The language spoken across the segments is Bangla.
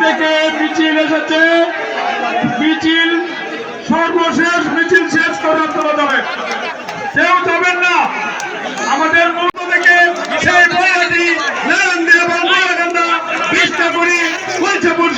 থেকে সর্বশেষ মিছিল শেষ করে আপনারা যাবেন কেউ যাবেন না আমাদের মধ্য থেকে সেই বয়াদি নারায়ণদী এবং বয়াকান্দা কৃষ্ণপুরী কলচাপুর সহ রাজধানীর কিছু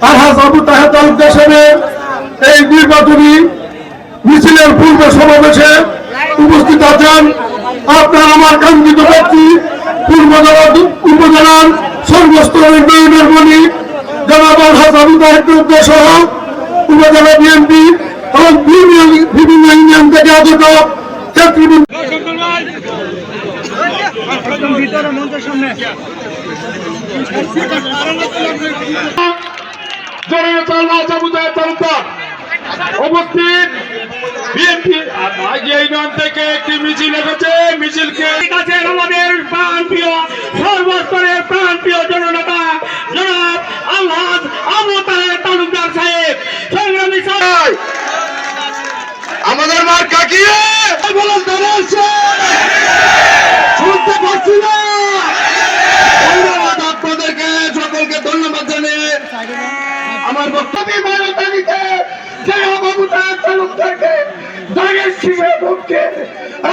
আলহাজ আবু তাহের তালুকদার সাহেবের এই নির্বাচনী মিছিলের পূর্ব সমাবেশে উপস্থিত আছেন আপনার আমার কাঙ্ক্ষিত ব্যক্তি পূর্বজেলা উপজেলার সর্বস্তরের উন্নয়নের মণি জনাব আলহাজ আবু তালুকদার সহ উপজেলা বিএনপি এবং বিভিন্ন ইউনিয়ন থেকে আগত নেতৃবৃন্দ। লাজা বুদায় তালুকদার উপস্থিত বিএনপি ইউনিয়ন থেকে একটি মিছিল এসেছে মিছিলকে কাছে আমাদের প্রাণ প্রিয় সর্বস্তরের প্রাণ প্রিয় জননেতা জনাব আলহাজ আবু তাহের তালুকদার সাহেব। সংগ্রামী সাহেব। আমাদের মার কাকি বলুন শুনতে পাচ্ছি না। ধন্যবাদ আপনাদেরকে সকলকে ধন্যবাদ জানিয়ে। আমার বক্তব্য মানতানিতে জয় বাবু তালুকদারকে দাগের শিশে মুখকে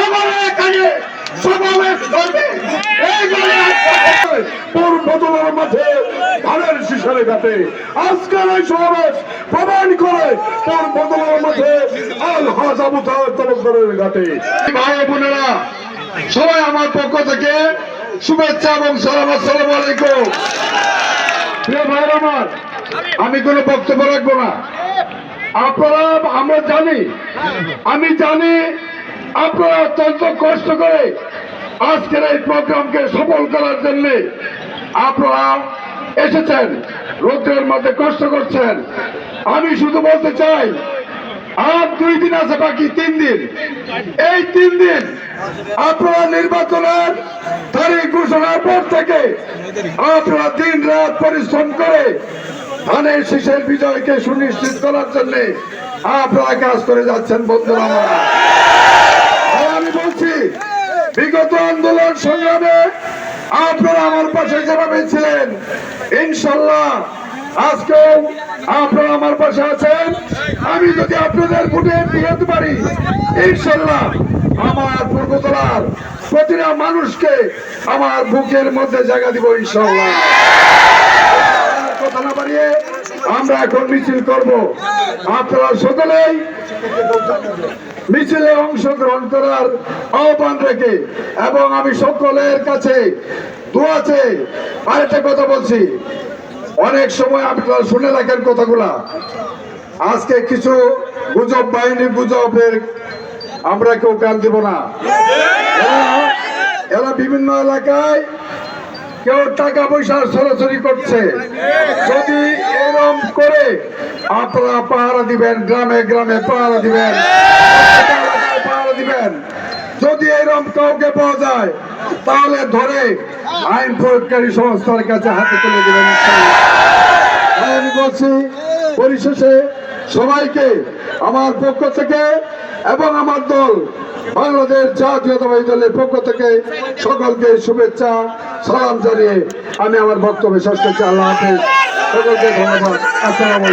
আমার সমাবেশ করবে। এই বোনেরা, সবাই আমার পক্ষ থেকে শুভেচ্ছা এবং সালাম আসসালামু আলাইকুম। আমার আমি কোনো বক্তব্য রাখব না। আপনারা, আমরা জানি, আমি জানি আপনারা অত্যন্ত কষ্ট করে আজকের এই প্রোগ্রামকে সফল করার জন্য আপনারা এসেছেন, রোদ্রের মধ্যে কষ্ট করছেন। আমি শুধু বলতে চাই, আর দুই দিন আছে বাকি, তিন দিন। এই তিন দিন আপনারা নির্বাচনের তারিখ ঘোষণার পর থেকে আপনারা দিন রাত পরিশ্রম করে ধানের শীষের বিজয়কে সুনিশ্চিত করার জন্য আপনারা কাজ করে যাচ্ছেন, বন্ধুরা আমি বলছি, বিগত আন্দোলন সংগ্রামে আপনারা আমার পাশে যেভাবে ছিলেন ইনশাল্লাহ আজকেও আপনারা আমার পাশে আছেন। আমি যদি আপনাদের ভোটে হতে পারি ইনশাল্লাহ আমার পূর্বতলার প্রতিটা মানুষকে আমার বুকের মধ্যে জায়গা দিব ইনশাল্লাহ কথা বাড়িয়ে আমরা এখন মিছিল করব। আপনারা সকলেই মিছিলে অংশগ্রহণ করার আহ্বান রেখে এবং আমি সকলের কাছে দোয়াছে আরেকটা কথা বলছি। অনেক সময় আপনারা শুনে রাখেন কথাগুলা। আজকে কিছু গুজব বাহিনী গুজবের আমরা কেউ কান দিব না। এরা বিভিন্ন এলাকায় কেউ টাকা পয়সা সরাসরি করছে। যদি এরম করে আপনারা পাহারা দিবেন, গ্রামে গ্রামে পাহারা দিবেন পাহারা দিবেন। যদি এরম কাউকে পাওয়া যায়, তাহলে ধরে আইন প্রয়োগকারী সংস্থার কাছে হাতে তুলে দেবেন আমি বলছি, পরিশেষে সবাইকে আমার পক্ষ থেকে এবং আমার দল, বাংলাদেশ জাতীয়তাবাদী দলের পক্ষ থেকে সকলকে শুভেচ্ছা সালাম জানিয়ে আমি আমার বক্তব্য শেষ করছি। আল্লাহ হাফেজ। সকলকে ধন্যবাদ। আসসালামু